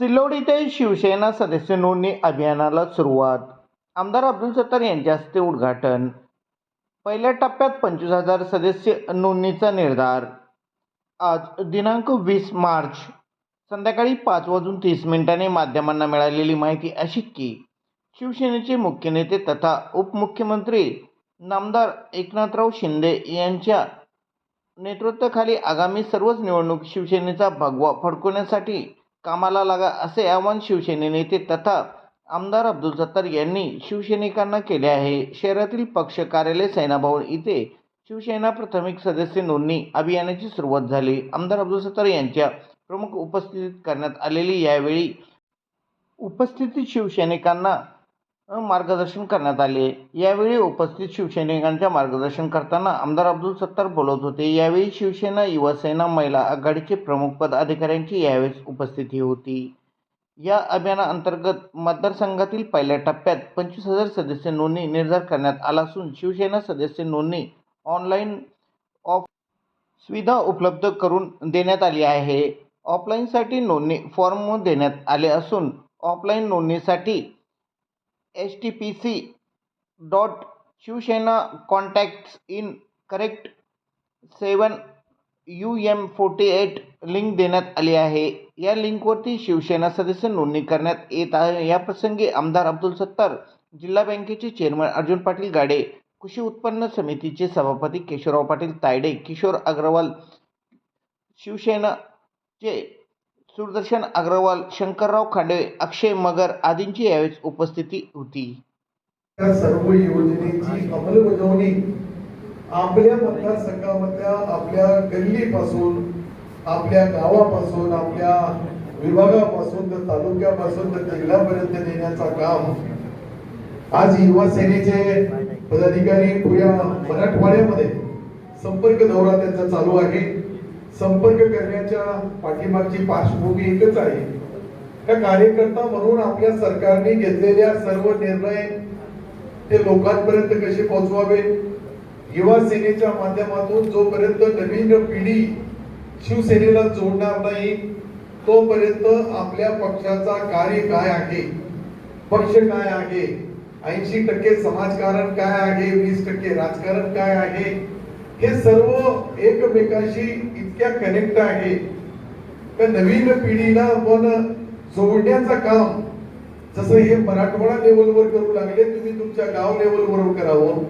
सिल्लोड इथे शिवसेना सदस्य नोंदणी अभियानाला सुरुवात. आमदार अब्दुल सत्तार यांच्या हस्ते उद्घाटन. पहिल्या टप्प्यात पंचवीस हजार सदस्य नोंदणीचा निर्धार. आज दिनांक वीस मार्च. संध्याकाळी पाच वाजून तीस मिनिटांनी माध्यमांना मिळालेली माहिती अशी की शिवसेनेचे मुख्य नेते तथा उपमुख्यमंत्री नामदार एकनाथराव शिंदे यांच्या नेतृत्वाखाली आगामी सर्वच निवडणूक शिवसेनेचा भगवा फडकवण्यासाठी कामाला लागा असे आवाहन शिवसेने नेते तथा आमदार अब्दुल सत्तार यांनी शिवसैनिकांना केले आहे. शहरातील पक्ष कार्यालय सेनाभवन इथे शिवसेना प्राथमिक सदस्य नोंदणी अभियानाची सुरुवात झाली. आमदार अब्दुल सत्तार यांच्या प्रमुख उपस्थितीत करण्यात आलेली यावेळी उपस्थित शिवसैनिकांना मार्गदर्शन करण्यात आले. यावेळी उपस्थित शिवसैनिकांच्या मार्गदर्शन करताना आमदार अब्दुल सत्तार बोलत होते. यावेळी शिवसेना युवासेना महिला आघाडीचे प्रमुख पदाधिकाऱ्यांची यावेळेस उपस्थिती होती. या अभियानाअंतर्गत मतदारसंघातील पहिल्या टप्प्यात पंचवीस हजार सदस्य नोंदणी निर्धार करण्यात आला असून शिवसेना सदस्य नोंदणी ऑनलाईन ऑफ सुविधा उपलब्ध करून देण्यात आली आहे. ऑफलाईनसाठी नोंदणी फॉर्म देण्यात आले असून ऑफलाईन नोंदणीसाठी H T P C dot Shivsena contacts in correct seven U M forty eight link देण्यात आली आहे. या लिंकवरती शिवसेना सदस्य नोंदणी करण्यात येत आहे. याप्रसंगी आमदार अब्दुल सत्तार जिल्हा बँकेचे चेअरमन अर्जुन पाटील गाडे कृषी उत्पन्न समितीचे सभापती केशवराव पाटील तायडे किशोर अग्रवाल शिवसेनाचे सुदर्शन अग्रवाल शंकरराव खांडे अक्षय मगर आदींची यावेळी उपस्थिती होती. त्या सर्व योजनेची अंमलबजावणी आपल्या मतदारसंघामधल्या आपल्या गल्लीपासून आपल्या गावापासून आपल्या विभागापासून तर तालुक्यापासून तर जिल्ह्यापर्यंत नेण्याचा काम आज युवा सेनेचे पदाधिकारी पुऱ्या मराठवाड्यामध्ये संपर्क दौरा त्यांचा चालू आहे. संपर्क करण्याच्या पाठीमागची पार्श्वभूमी एकच आहे. त्या कार्यकर्ता म्हणून आपल्या सरकारने घेतलेल्या सर्व निर्णय ते लोकांपर्यंत कसे पोहोचवावे? युवा सेनेच्या माध्यमातून जोपर्यंत नवीन पिढी शिवसेनेला जोडणार नाही तोपर्यंत आपल्या पक्षाचा कार्य काय आहे? पक्ष काय आहे? ऐंशी टक्के समाजकारण काय आहे? वीस टक्के राजकारण काय आहे? हे सर्व एकमेकांशी इतक्या कनेक्ट आहे. का नवीन पिढीला आपण जोडण्याचं काम जसं हे मराठवाडा लेवलवर करू लागले तुम्ही तुमच्या गाव लेवलवर करावं.